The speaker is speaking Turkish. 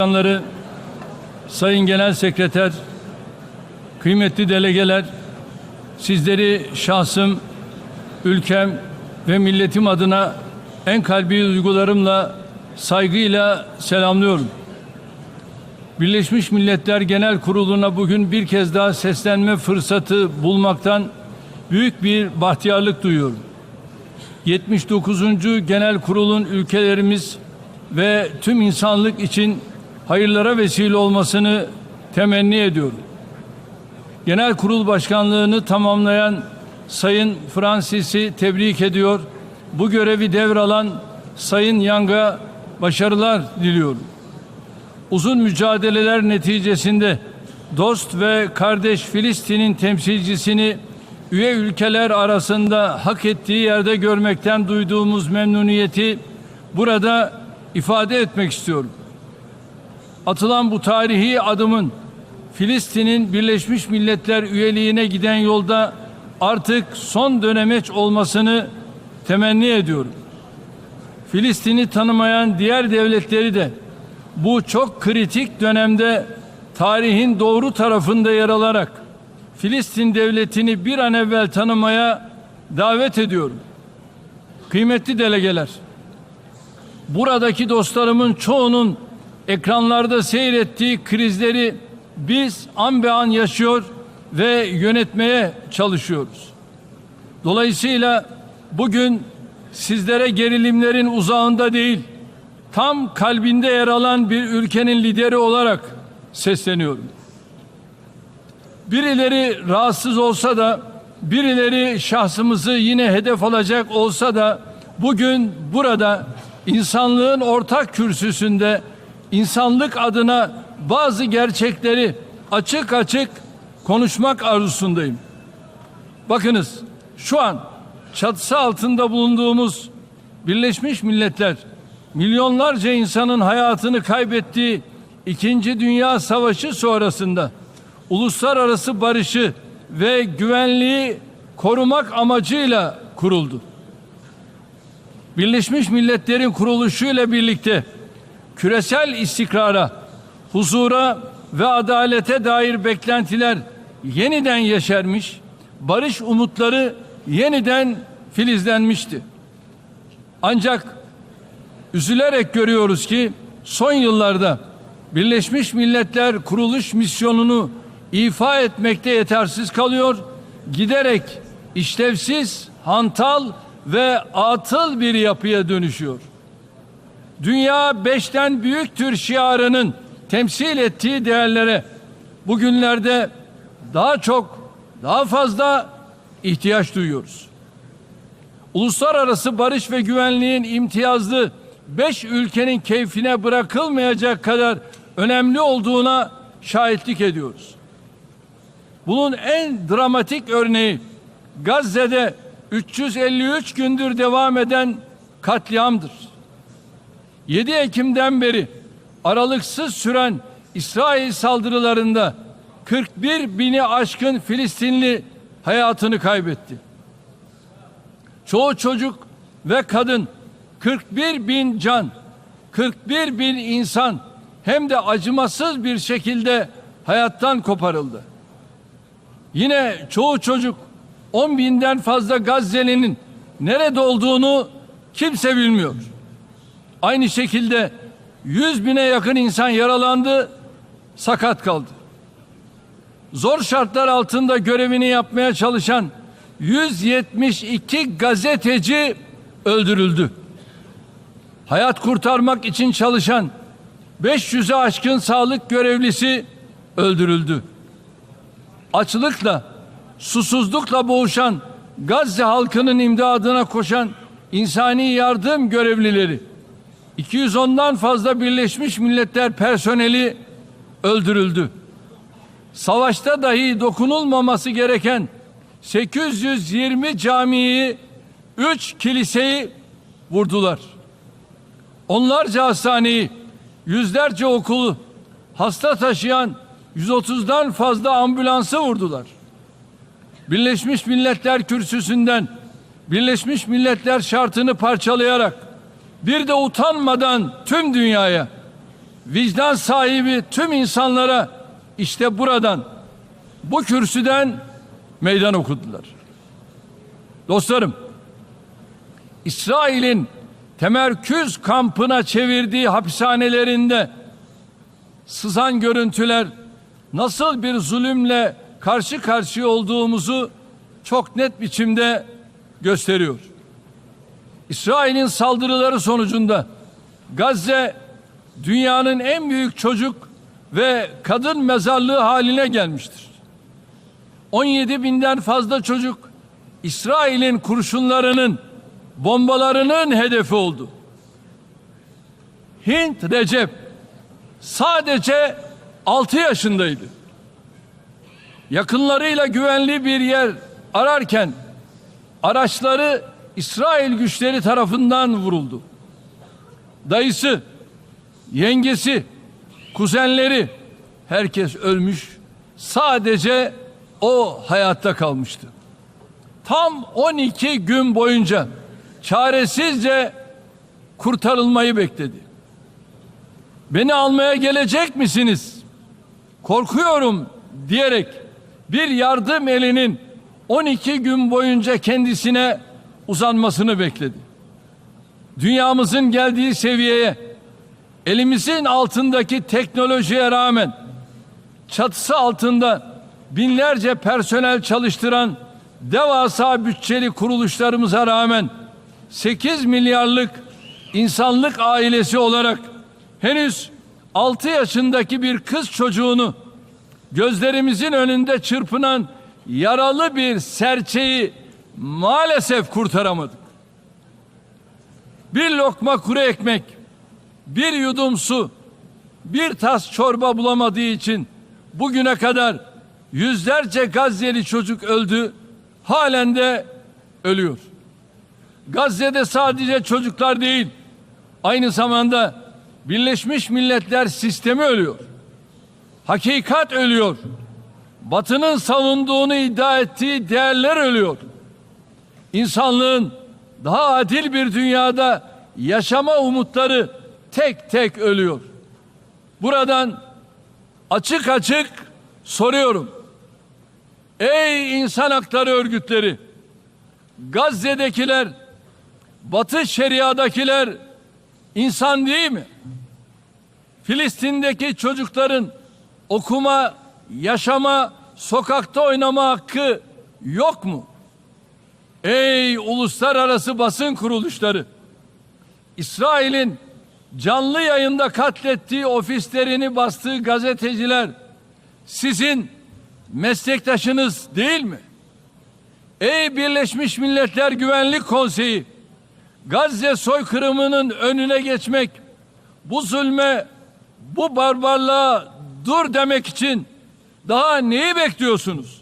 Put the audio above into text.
Başkanları, Sayın Genel Sekreter, kıymetli delegeler, sizleri şahsım, ülkem ve milletim adına en kalbi duygularımla, saygıyla selamlıyorum. Birleşmiş Milletler Genel Kurulu'na bugün bir kez daha seslenme fırsatı bulmaktan büyük bir bahtiyarlık duyuyorum. 79. Genel Kurul'un ülkelerimiz ve tüm insanlık için hayırlara vesile olmasını temenni ediyorum. Genel Kurul Başkanlığını tamamlayan Sayın Francis'i tebrik ediyor. Bu görevi devralan Sayın Yang'a başarılar diliyorum. Uzun mücadeleler neticesinde dost ve kardeş Filistin'in temsilcisini üye ülkeler arasında hak ettiği yerde görmekten duyduğumuz memnuniyeti burada ifade etmek istiyorum. Atılan bu tarihi adımın Filistin'in Birleşmiş Milletler üyeliğine giden yolda artık son dönemeç olmasını temenni ediyorum. Filistin'i tanımayan diğer devletleri de bu çok kritik dönemde tarihin doğru tarafında yer alarak Filistin devletini bir an evvel tanımaya davet ediyorum. Kıymetli delegeler, buradaki dostlarımın çoğunun ekranlarda seyrettiği krizleri biz an be an yaşıyor ve yönetmeye çalışıyoruz. Dolayısıyla bugün sizlere gerilimlerin uzağında değil, tam kalbinde yer alan bir ülkenin lideri olarak sesleniyorum. Birileri rahatsız olsa da, birileri şahsımızı yine hedef alacak olsa da bugün burada insanlığın ortak kürsüsünde insanlık adına bazı gerçekleri açık açık konuşmak arzusundayım. Bakınız şu an çatısı altında bulunduğumuz Birleşmiş Milletler milyonlarca insanın hayatını kaybettiği İkinci Dünya Savaşı sonrasında uluslararası barışı ve güvenliği korumak amacıyla kuruldu. Birleşmiş Milletler'in kuruluşuyla birlikte küresel istikrara, huzura ve adalete dair beklentiler yeniden yeşermiş, barış umutları yeniden filizlenmişti. Ancak üzülerek görüyoruz ki son yıllarda Birleşmiş Milletler kuruluş misyonunu ifa etmekte yetersiz kalıyor, giderek işlevsiz, hantal ve atıl bir yapıya dönüşüyor. Dünya beşten büyüktür şiarının temsil ettiği değerlere bugünlerde daha çok, daha fazla ihtiyaç duyuyoruz. Uluslararası barış ve güvenliğin imtiyazlı beş ülkenin keyfine bırakılmayacak kadar önemli olduğuna şahitlik ediyoruz. Bunun en dramatik örneği Gazze'de 353 gündür devam eden katliamdır. 7 Ekim'den beri aralıksız süren İsrail saldırılarında 41 bini aşkın Filistinli hayatını kaybetti. Çoğu çocuk ve kadın 41 bin can, 41 bin insan hem de acımasız bir şekilde hayattan koparıldı. Yine çoğu çocuk 10 binden fazla Gazze'nin nerede olduğunu kimse bilmiyor. Aynı şekilde 100 bine yakın insan yaralandı, sakat kaldı. Zor şartlar altında görevini yapmaya çalışan 172 gazeteci öldürüldü. Hayat kurtarmak için çalışan 500'e aşkın sağlık görevlisi öldürüldü. Açlıkla, susuzlukla boğuşan Gazze halkının imdadına koşan insani yardım görevlileri 210'dan fazla Birleşmiş Milletler personeli öldürüldü. Savaşta dahi dokunulmaması gereken 820 camiyi, 3 kiliseyi vurdular. Onlarca hastaneyi, yüzlerce okulu, hasta taşıyan 130'dan fazla ambulansı vurdular. Birleşmiş Milletler kürsüsünden Birleşmiş Milletler şartını parçalayarak bir de utanmadan tüm dünyaya vicdan sahibi tüm insanlara işte buradan, bu kürsüden meydan okudular. Dostlarım, İsrail'in temerküz kampına çevirdiği hapishanelerinde sızan görüntüler nasıl bir zulümle karşı karşıya olduğumuzu çok net biçimde gösteriyor. İsrail'in saldırıları sonucunda Gazze dünyanın en büyük çocuk ve kadın mezarlığı haline gelmiştir. 17 binden fazla çocuk İsrail'in kurşunlarının, bombalarının hedefi oldu. Hint Recep sadece 6 yaşındaydı. Yakınlarıyla güvenli bir yer ararken araçları İsrail güçleri tarafından vuruldu. Dayısı, yengesi, kuzenleri herkes ölmüş. Sadece o hayatta kalmıştı. Tam 12 gün boyunca çaresizce kurtarılmayı bekledi. Beni almaya gelecek misiniz? Korkuyorum diyerek bir yardım elinin 12 gün boyunca kendisine uzanmasını bekledi. Dünyamızın geldiği seviyeye elimizin altındaki teknolojiye rağmen çatısı altında binlerce personel çalıştıran devasa bütçeli kuruluşlarımıza rağmen 8 milyarlık insanlık ailesi olarak henüz 6 yaşındaki bir kız çocuğunu gözlerimizin önünde çırpınan yaralı bir serçeyi maalesef kurtaramadık. Bir lokma kuru ekmek, bir yudum su, bir tas çorba bulamadığı için bugüne kadar yüzlerce Gazze'li çocuk öldü, halen de ölüyor. Gazze'de sadece çocuklar değil, aynı zamanda Birleşmiş Milletler sistemi ölüyor. Hakikat ölüyor. Batının savunduğunu iddia ettiği değerler ölüyor. İnsanlığın daha adil bir dünyada yaşama umutları tek tek ölüyor. Buradan açık açık soruyorum. Ey insan hakları örgütleri, Gazze'dekiler, Batı Şeria'dakiler insan değil mi? Filistin'deki çocukların okuma, yaşama, sokakta oynama hakkı yok mu? Ey uluslararası basın kuruluşları! İsrail'in canlı yayında katlettiği ofislerini bastığı gazeteciler sizin meslektaşınız değil mi? Ey Birleşmiş Milletler Güvenlik Konseyi! Gazze soykırımının önüne geçmek, bu zulme, bu barbarlığa dur demek için daha neyi bekliyorsunuz?